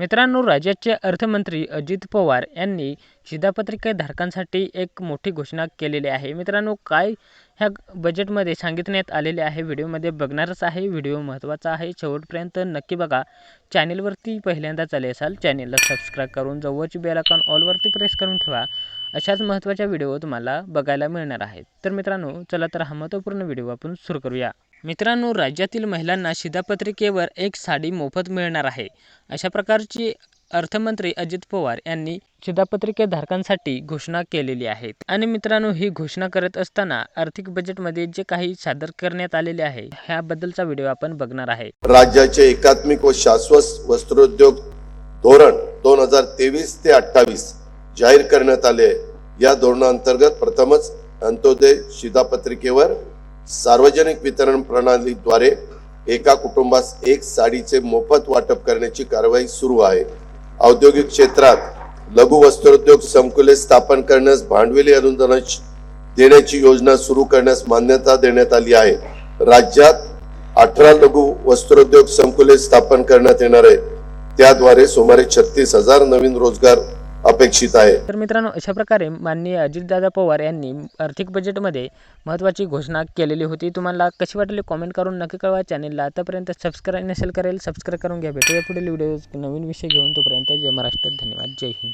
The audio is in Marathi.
मित्रांनो राज्याचे अर्थमंत्री अजित पवार यांनी शिधापत्रिकेधारकांसाठी एक मोठी घोषणा केलेली आहे. मित्रांनो काय ह्या बजेटमध्ये सांगितण्यात आलेले आहे व्हिडिओमध्ये बघणारच आहे. व्हिडिओ महत्त्वाचा आहे. शेवटपर्यंत नक्की बघा. चॅनेलवरती पहिल्यांदा चाले असाल चॅनेलला सबस्क्राईब करून जवळची बेल आयकॉन ऑलवरती प्रेस करून ठेवा. अशाच महत्त्वाच्या व्हिडिओ तुम्हाला बघायला मिळणार आहेत. तर मित्रांनो चला तर हा महत्त्वपूर्ण व्हिडिओ आपण सुरू करूया. मित्रांनो राज्यातील महिलांना शिधापत्रिकेवर एक साडी मोफत मिळणार आहे. अशा प्रकारची अर्थमंत्री अजित पवार यांनी शिधापत्रिकेधारकांसाठी घोषणा केलेली आहे आणि मित्रांनो ही घोषणा करत असताना आर्थिक बजेटमध्ये जे काही सादर करण्यात आलेले आहे ह्याबद्दलचा व्हिडिओ आपण बघणार आहे. राज्याचे एकात्मिक व शाश्वत वस्त्रोद्योग धोरण दोन हजार तेवीस ते अठ्ठावीस जाहीर करण्यात आले या धोरणाअंतर्गत प्रथमच अंत्योदय शिधापत्रिकेवर सार्वजनिक वितरण प्रणालीद्वारे एका कुटुंबास एक साडीचे मोफत वाटप करण्याची कारवाई सुरू आहे. औद्योगिक क्षेत्रात लघु वस्त्रोद्योग संकुले स्थापन करण्यास भांडवली अनुदान देण्याची योजना सुरू करण्यास मान्यता देण्यात आली आहे. राज्यात अठरा लघु वस्त्रोद्योग संकुले स्थापन करण्यात येणार आहे. त्याद्वारे सुमारे छत्तीस हजार नवीन रोजगार अपेक्षित आहे. तर मित्रांनो अशा प्रकारे माननीय अजितदादा पवार यांनी आर्थिक बजेटमध्ये महत्त्वाची घोषणा केलेली होती. तुम्हाला कशी वाटली कॉमेंट करून नक्की कळवा. चॅनेलला आतापर्यंत सबस्क्राईब नसेल करेल सबस्क्राईब करून घ्या. भेटूया पुढील व्हिडिओ नवीन विषय घेऊन तोपर्यंत जय महाराष्ट्र. धन्यवाद. जय हिंद.